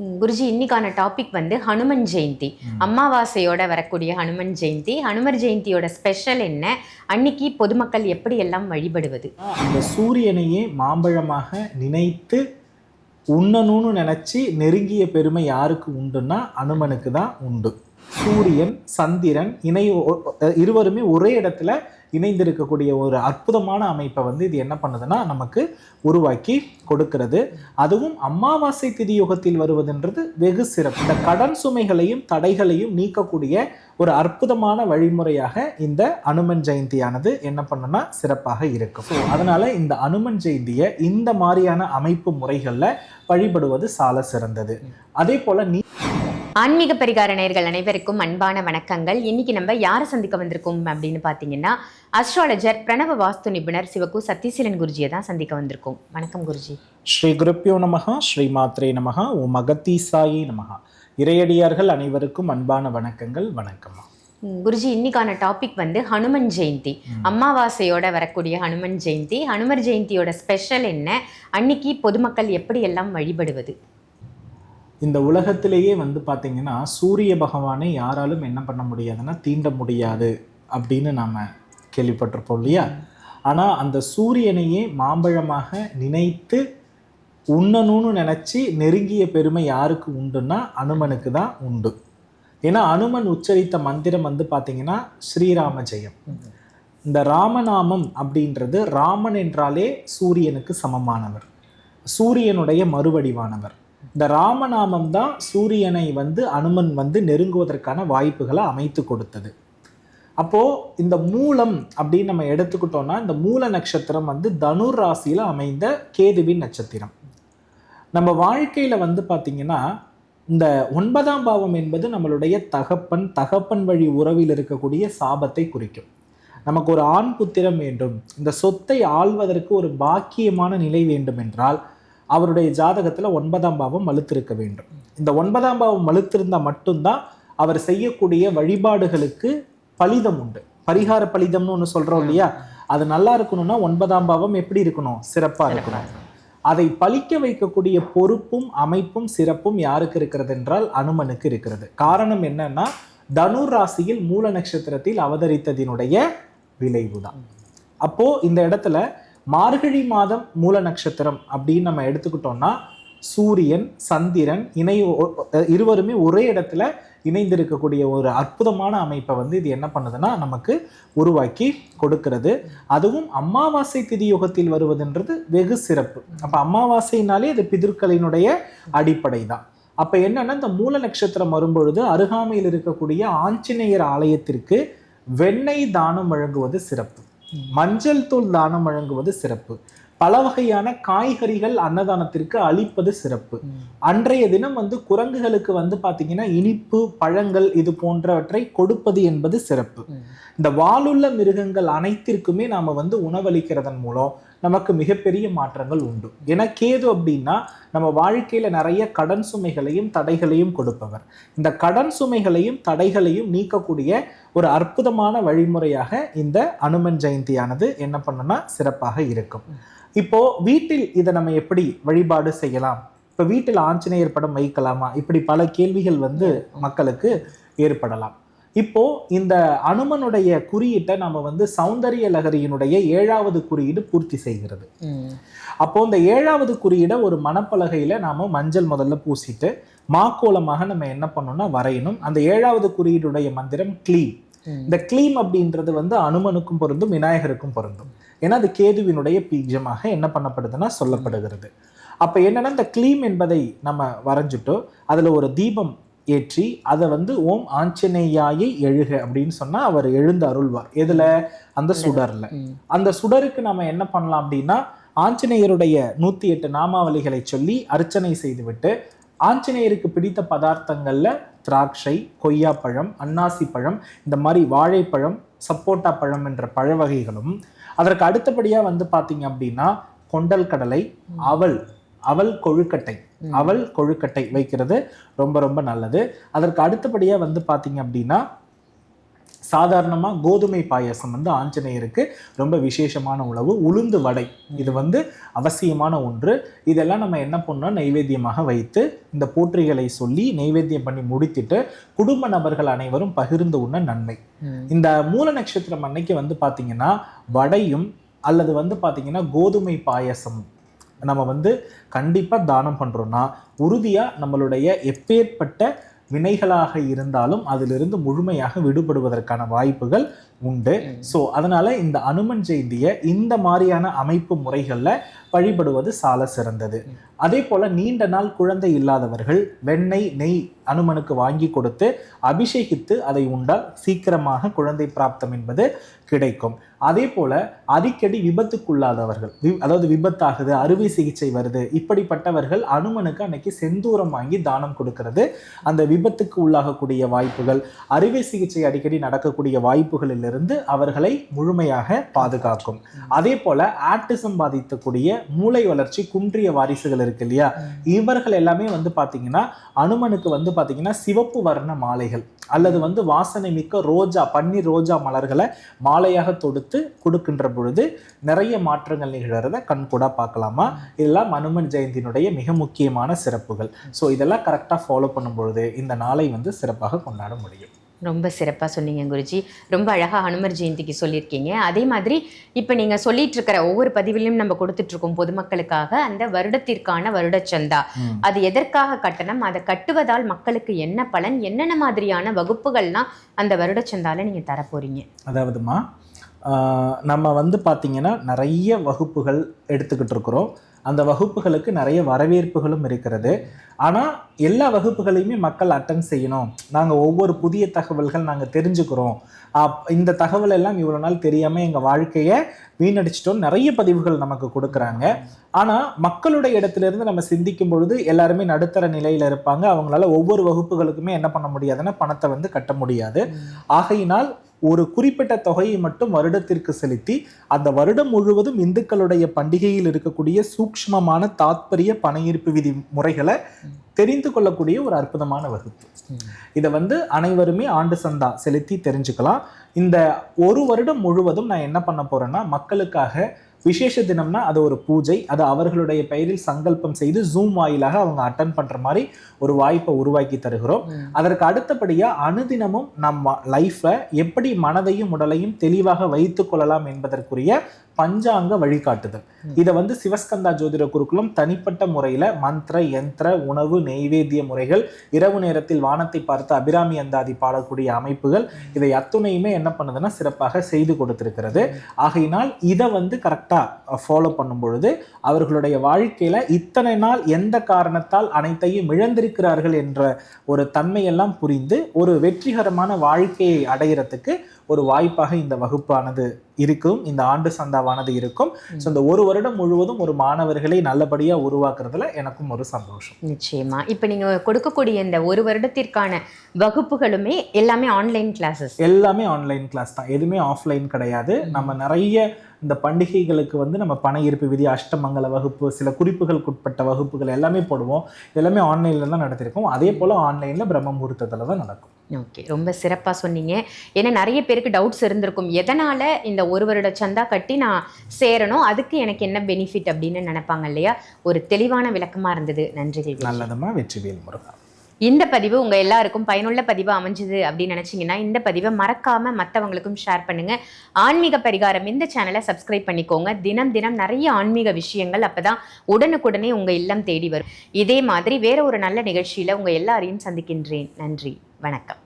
குருஜி இன்னைக்கான டாபிக் வந்து ஹனுமன் ஜெயந்தி. அமாவாசையோட வரக்கூடிய ஹனுமன் ஜெயந்தி. ஹனுமர் ஜெயந்தியோட ஸ்பெஷல் என்ன? அன்னைக்கு பொதுமக்கள் எப்படி எல்லாம் வழிபடுவது? அந்த சூரியனையே மாம்பழமாக நினைத்து உண்ணணும்னு நினைச்சு நெருங்கிய பெருமை யாருக்கு உண்டுன்னா அனுமனுக்கு தான் உண்டு. சூரியன் சந்திரன் இணை இருவருமே ஒரே இடத்துல இணைந்திருக்கக்கூடிய ஒரு அற்புதமான அமைப்பை வந்து இது என்ன பண்ணுதுன்னா நமக்கு உருவாக்கி கொடுக்கிறது. அதுவும் அமாவாசை திதி யுகத்தில் வருவதுன்றது வெகு சிறப்பு. இந்த கடன் சுமைகளையும் தடைகளையும் நீக்கக்கூடிய ஒரு அற்புதமான வழிமுறையாக இந்த அனுமன் ஜெயந்தியானது என்ன பண்ணுனா சிறப்பாக இருக்கும். ஸோ அதனால் இந்த அனுமன் ஜெயந்தியை இந்த மாதிரியான அமைப்பு முறைகளில் வழிபடுவது சால சிறந்தது. அதே போல் நீ ஆன்மீக பரிகார நேயர்கள் அனைவருக்கும் அன்பான வணக்கங்கள். இன்னைக்கு நம்ம யாரை சந்திக்க வந்திருக்கோம் அப்படின்னு பார்த்தீங்கன்னா அஸ்ட்ராலஜர் பிரணவ வாஸ்து நிபுணர் சிவகு சத்தீசீலன் குருஜியை தான் சந்திக்க வந்திருக்கோம். வணக்கம் குருஜி. ஸ்ரீ குருப்பியோ நமகா ஸ்ரீ மாத்ரே நமகா ஓ மகத்தீசாயி நமகா இறையடியார்கள் அனைவருக்கும் அன்பான வணக்கங்கள் வணக்கம்மா ம், குருஜி இன்னைக்கான டாபிக் வந்து ஹனுமன் ஜெயந்தி. அமாவாசையோட வரக்கூடிய ஹனுமன் ஜெயந்தி. ஹனுமர் ஜெயந்தியோட ஸ்பெஷல் என்ன? அன்னைக்கு பொதுமக்கள் எப்படி எல்லாம் வழிபடுவது? இந்த உலகத்திலேயே வந்து பார்த்திங்கன்னா சூரிய பகவானை யாராலும் என்ன பண்ண முடியாதுன்னா தீண்ட முடியாது அப்படின்னு நாம் கேள்விப்பட்டிருப்போம் இல்லையா? ஆனால் அந்த சூரியனையே மாம்பழமாக நினைத்து உண்ணணும்னு நினச்சி நெருங்கிய பெருமை யாருக்கு உண்டுன்னா அனுமனுக்கு தான் உண்டு. ஏன்னா அனுமன் உச்சரித்த மந்திரம் வந்து பார்த்திங்கன்னா ஸ்ரீராம ஜெயம். இந்த ராமநாமம் அப்படின்றது ராமன் என்றாலே சூரியனுக்கு சமமானவர். சூரியனுடைய மறுவடிவானவர். இந்த ராமநாமம் தான் சூரியனை வந்து அனுமன் வந்து நெருங்குவதற்கான வாய்ப்புகளை அமைத்து கொடுத்தது. அப்போ இந்த மூலம் அப்படின்னு நம்ம எடுத்துக்கிட்டோம்னா இந்த மூல நட்சத்திரம் வந்து தனுர் ராசியில அமைந்த கேதுவின் நட்சத்திரம். நம்ம வாழ்க்கையில வந்து பார்த்திங்கன்னா இந்த ஒன்பதாம் பாவம் என்பது நம்மளுடைய தகப்பன் தகப்பன் வழி உறவில் இருக்கக்கூடிய சாபத்தை குறிக்கும். நமக்கு ஒரு ஆண் புத்திரம் வேண்டும். இந்த சொத்தை ஆள்வதற்கு ஒரு பாக்கியமான நிலை வேண்டும் என்றால் அவருடைய ஜாதகத்தில் ஒன்பதாம் பாவம் மலுத்திருக்க வேண்டும். இந்த ஒன்பதாம் பாவம் மலுத்திருந்தால் மட்டும்தான் அவர் செய்யக்கூடிய வழிபாடுகளுக்கு பலிதம் உண்டு. பரிகார பலிதம்னு ஒன்று சொல்கிறோம் இல்லையா? அது நல்லா இருக்கணும்னா ஒன்பதாம் பாவம் எப்படி இருக்கணும்? சிறப்பாக இருக்கணும். அதை பலிக்க வைக்கக்கூடிய பொறுப்பும் அமைப்பும் சிறப்பும் யாருக்கு இருக்கிறது என்றால் அனுமனுக்கு இருக்கிறது. காரணம் என்னன்னா தனுர் ராசியில் மூல நட்சத்திரத்தில் அவதரித்ததினுடைய விளைவுதான். அப்போ இந்த இடத்துல மார்கழி மாதம் மூல நட்சத்திரம் அப்படின்னு நம்ம எடுத்துக்கிட்டோம்னா சூரியன் சந்திரன் இணை இருவருமே ஒரே இடத்துல இணைந்திருக்கக்கூடிய ஒரு அற்புதமான அமைப்பை வந்து இது என்ன பண்ணுதுன்னா நமக்கு உருவாக்கி கொடுக்கிறது. அதுவும் அமாவாசை திதி யுகத்தில் வருவதுன்றது வெகு சிறப்பு. அப்போ அமாவாசைனாலே அது பிதிர்களினுடைய அடிப்படை தான் அப்போ என்னன்னா இந்த மூல நட்சத்திரம் வரும்பொழுது அருகாமையில் இருக்கக்கூடிய ஆஞ்சநேயர் ஆலயத்திற்கு வெண்ணெய் தானம் வழங்குவது சிறப்பு. மஞ்சள் தூள் தானம் வழங்குவது சிறப்பு. பல வகையான காய்கறிகள் அன்னதானத்திற்கு அளிப்பது சிறப்பு. அன்றைய தினம் வந்து குரங்குகளுக்கு வந்து பார்த்தீங்கன்னா இனிப்பு பழங்கள் இது போன்றவற்றை கொடுப்பது என்பது சிறப்பு. இந்த வாளுள்ள மிருகங்கள் அனைத்திற்குமே நாம் வந்து உணவளிக்கிறதன் மூலம் நமக்கு மிகப்பெரிய மாற்றங்கள் உண்டு. ஏன்னா கேது அப்படின்னா நம்ம வாழ்க்கையில் நிறைய கடன் சுமைகளையும் தடைகளையும் கொடுப்பவர். இந்த கடன் சுமைகளையும் தடைகளையும் நீக்கக்கூடிய ஒரு அற்புதமான வழிமுறையாக இந்த அனுமன் ஜெயந்தியானது என்ன பண்ணுன்னா சிறப்பாக இருக்கும். இப்போ வீட்டில் இதை நம்ம எப்படி வழிபாடு செய்யலாம்? இப்போ வீட்டில் ஆஞ்சநேயர் படம் வைக்கலாமா? இப்படி பல கேள்விகள் வந்து மக்களுக்கு ஏற்படலாம். இப்போ இந்த அனுமனுடைய குறியீட்டை நம்ம வந்து சௌந்தரிய லகரியினுடைய ஏழாவது குறியீடு பூர்த்தி செய்கிறது. அப்போ இந்த ஏழாவது குறியீடை ஒரு மணப்பலகையில நாம மஞ்சள் முதல்ல பூசிட்டு மாக்கோலமாக நம்ம என்ன பண்ணணும்னா வரையணும். அந்த ஏழாவது குறியீடுடைய மந்திரம் க்ளீம். இந்த க்ளீம் அப்படின்றது வந்து அனுமனுக்கும் பொருந்தும் விநாயகருக்கும் பொருந்தும். ஏன்னா அது கேதுவினுடைய பீஜமாக என்ன பண்ணப்படுதுன்னா சொல்லப்படுகிறது. அப்ப என்னன்னா இந்த க்ளீம் என்பதை நம்ம வரைஞ்சிட்டோ அதுல ஒரு தீபம் ஏற்றி அதை வந்து ஓம் ஆஞ்சநேயாயை எழுக அப்படின்னு சொன்னா அவர் எழுந்து அருள்வார். எதுல? அந்த சுடர்ல. அந்த சுடருக்கு நம்ம என்ன பண்ணலாம் அப்படின்னா ஆஞ்சநேயருடைய நூத்தி எட்டு நாமாவளிகளை சொல்லி அர்ச்சனை செய்துவிட்டு ஆஞ்சநேயருக்கு பிடித்த பதார்த்தங்கள்ல திராட்சை கொய்யாப்பழம் அன்னாசி பழம் இந்த மாதிரி வாழைப்பழம் சப்போட்டா பழம் என்ற பழ வகைகளும் அதற்கு அடுத்தபடியா வந்து பாத்தீங்க அப்படின்னா கொண்டல் கடலை அவல் அவல் கொழுக்கட்டை அவல் கொழுக்கட்டை வைக்கிறது ரொம்ப ரொம்ப நல்லது. அதற்கு அடுத்தபடியா வந்து பாத்தீங்க அப்படின்னா சாதாரணமாக கோதுமை பாயாசம் வந்து ஆஞ்சநேயருக்கு ரொம்ப விசேஷமான உணவு. உளுந்து வடை. இது வந்து அவசியமான ஒன்று. இதெல்லாம் நம்ம என்ன பண்ணோம்? நைவேத்தியமாக வைத்து இந்த போற்றிகளை சொல்லி நைவேத்தியம் பண்ணி முடித்திட்டு குடும்ப நபர்கள் அனைவரும் பகிர்ந்து உண்ண நன்மை. இந்த மூல நட்சத்திரம் அன்னைக்கு வந்து பார்த்தீங்கன்னா வடையும் அல்லது வந்து பார்த்தீங்கன்னா கோதுமை பாயசம் நம்ம வந்து கண்டிப்பாக தானம் பண்ணுறோன்னா உறுதியாக நம்மளுடைய எப்பேற்பட்ட வினைகளாக இருந்தாலும் அதிலிருந்து முழுமையாக விடுபடுவதற்கான வாய்ப்புகள் உண்டு. ஸோ அதனால இந்த அனுமன் ஜெயந்தியை இந்த மாதிரியான அமைப்பு முறைகளில் வழிபடுவது சால சிறந்தது. அதே போல நீண்ட நாள் குழந்தை இல்லாதவர்கள் வெண்ணெய் நெய் அனுமனுக்கு வாங்கி கொடுத்து அபிஷேகித்து அதை உண்டால் சீக்கிரமாக குழந்தை பிராப்தம் என்பது கிடைக்கும். அதே போல அடிக்கடி விபத்துக்குள்ளாதவர்கள் வி- அதாவது விபத்தாகுது அறுவை சிகிச்சை வருது இப்படிப்பட்டவர்கள் அனுமனுக்கு அன்னைக்கு செந்தூரம் வாங்கி தானம் கொடுக்கிறது. அந்த விபத்துக்கு உள்ளாகக்கூடிய வாய்ப்புகள் அறுவை சிகிச்சை அடிக்கடி நடக்கக்கூடிய வாய்ப்புகளிலிருந்து அவர்களை முழுமையாக பாதுகாக்கும். அதே போல ஆட்டிசம் பாதிக்கக்கூடிய மூளை வளர்ச்சி குன்றிய வாரிசுகள் இருக்கு இல்லையா? இவர்கள் எல்லாமே வந்து பார்த்தீங்கன்னா அனுமனுக்கு வந்து பார்த்தீங்கன்னா சிவப்பு வர்ண மாலைகள். அல்லது வந்து வாசனை மிக்க ரோஜா பன்னீர் ரோஜா மலர்களை மாலையாக தொடுத்து கொடுக்கின்ற பொழுது நிறைய மாற்றங்கள் நிகழறத கண்கூடா பார்க்கலாமா? இதெல்லாம் அனுமன் ஜெயந்தியினுடைய மிக முக்கியமான சிறப்புகள். ஸோ இதெல்லாம் கரெக்டாக ஃபாலோ பண்ணும் பொழுது இந்த நாளை வந்து சிறப்பாக கொண்டாட முடியும். ரொம்ப சிறப்பாக சொன்னீங்க குருஜி. ரொம்ப அழகாக ஹனுமர் ஜெயந்திக்கு சொல்லியிருக்கீங்க. அதே மாதிரி இப்போ நீங்கள் சொல்லிட்டு இருக்கிற ஒவ்வொரு பதிவிலும் நம்ம கொடுத்துட்டு இருக்கோம் பொதுமக்களுக்காக அந்த வருடத்திற்கான வருடச்சந்தா. அது எதற்காக கட்டணம்? அதை கட்டுவதால் மக்களுக்கு என்ன பலன்? என்னென்ன மாதிரியான வகுப்புகள்லாம் அந்த வருடச்சந்தால நீங்கள் தர போறீங்க அதாவதுமா நம்ம வந்து பார்த்தீங்கன்னா நிறைய வகுப்புகள் எடுத்துக்கிட்டு இருக்கிறோம் அந்த வகுப்புகளுக்கு நிறைய வரவேற்புகளும் இருக்கிறது. ஆனால் எல்லா வகுப்புகளையுமே மக்கள் அட்டன் செய்யணும். நாங்கள் ஒவ்வொரு புதிய தகவல்கள் நாங்கள் தெரிஞ்சுக்கிறோம். இந்த தகவல் எல்லாம் இவ்வளோ நாள் தெரியாமல் எங்கள் வாழ்க்கையை வீணடிச்சிட்டோம் நிறைய பதிவுகள் நமக்கு கொடுக்குறாங்க. ஆனால் மக்களுடைய இடத்திலிருந்து நம்ம சிந்திக்கும் பொழுது எல்லாருமே நடுத்தர நிலையில் இருப்பாங்க. அவங்களால ஒவ்வொரு வகுப்புகளுக்குமே என்ன பண்ண முடியாதுன்னா பணத்தை வந்து கட்ட முடியாது. ஆகையினால் ஒரு குறிப்பிட்ட தொகையை மட்டும் வருடத்திற்கு செலுத்தி அந்த வருடம் முழுவதும் இந்துக்களுடைய பண்டிகையில் இருக்கக்கூடிய சூக்ஷ்மமான தாத்பரிய பணையீர்ப்பு விதி முறைகளை தெரிந்து கொள்ளக்கூடிய ஒரு அற்புதமான வகுப்பு. இதை வந்து அனைவருமே ஆண்டு சந்தா செலுத்தி தெரிஞ்சுக்கலாம். இந்த ஒரு வருடம் முழுவதும் நான் என்ன பண்ண போறேன்னா மக்களுக்காக விசேஷ தினம்னா அது ஒரு பூஜை அது அவர்களுடைய பெயரில் சங்கல்பம் செய்து ஜூம் வாயிலாக அவங்க அட்டன் பண்ற மாதிரி ஒரு வாய்ப்பை உருவாக்கி தருகிறோம். அதற்கு அடுத்தபடியா அனுதினமும் நம்ம லைஃப்பை எப்படி மனதையும் உடலையும் தெளிவாக வைத்துக் கொள்ளலாம் என்பதற்குரிய பஞ்சாங்க வழிகாட்டுதல். இதை வந்து சிவஸ்கந்தா ஜோதிட குருகுலம் தனிப்பட்ட முறையில மந்திர யந்திர உணவு நெய்வேத்திய முறைகள் இரவு நேரத்தில் வானத்தை பார்த்து அபிராமி அந்தாதி பாடக்கூடிய அமைப்புகள் இதை அத்துணையுமே என்ன பண்ணுதுன்னா சிறப்பாக செய்து கொடுத்திருக்கிறது. ஆகையினால் இதை வந்து கரெக்டா ஃபாலோ பண்ணும் பொழுது அவர்களுடைய வாழ்க்கையில இத்தனை நாள் எந்த காரணத்தால் அனைத்தையும் இழந்திருக்கிறார்கள் என்ற ஒரு தன்மையெல்லாம் புரிந்து ஒரு வெற்றிகரமான வாழ்க்கையை அடையிறதுக்கு ஒரு வாய்ப்பாக இந்த வகுப்பானது இருக்கும். இந்த ஆண்டு சந்தாவானது இருக்கும். ஸோ இந்த ஒரு வருடம் முழுவதும் ஒரு மாணவர்களை நல்லபடியா உருவாக்குறதுல எனக்கும் ஒரு சந்தோஷம். நிச்சயமா. இப்போ நீங்கள் கொடுக்கக்கூடிய இந்த ஒரு வருடத்திற்கான வகுப்புகளுமே எல்லாமே ஆன்லைன் கிளாஸஸ் எல்லாமே ஆன்லைன் கிளாஸ் தான். எதுவுமே ஆஃப்லைன் கிடையாது. நம்ம நிறைய இந்த பண்டிகைகளுக்கு வந்து நம்ம பண ஈர்ப்பு விதி அஷ்டமங்கல வகுப்பு சில குறிப்புகளுக்கு உட்பட்ட வகுப்புகள் எல்லாமே போடுவோம். எல்லாமே ஆன்லைனில் தான் நடத்திருக்கோம். அதே போல் ஆன்லைனில் பிரம்ம முகூர்த்தத்தில் தான் நடக்கும். ஓகே ரொம்ப சிறப்பாக சொன்னீங்க. ஏன்னா நிறைய பேருக்கு டவுட்ஸ் இருந்திருக்கும். எதனால் இந்த ஒரு வருட சந்தா கட்டி நான் சேரணும் அதுக்கு எனக்கு என்ன பெனிஃபிட் அப்படின்னு நினைப்பாங்க இல்லையா? ஒரு தெளிவான விளக்கமாக இருந்தது. நன்றிகள் குருஜி. நல்லதுமா? வெற்றிவேல் முருகா. இந்த பதிவு உங்க எல்லாருக்கும் பயனுள்ள பதிவா அமைஞ்சுது அப்படின்னு நினைச்சீங்கன்னா இந்த பதிவை மறக்காம மற்றவங்களுக்கும் ஷேர் பண்ணுங்க. ஆன்மீக பரிகாரம் இந்த சேனலை சப்ஸ்கிரைப் பண்ணிக்கோங்க. தினம் தினம் நிறைய ஆன்மீக விஷயங்கள் அப்பதான் உடனுக்குடனே உங்க இல்லம் தேடி வரும். இதே மாதிரி வேற ஒரு நல்ல நிகழ்ச்சியில உங்க எல்லாரையும் சந்திக்கின்றேன். நன்றி. வணக்கம்.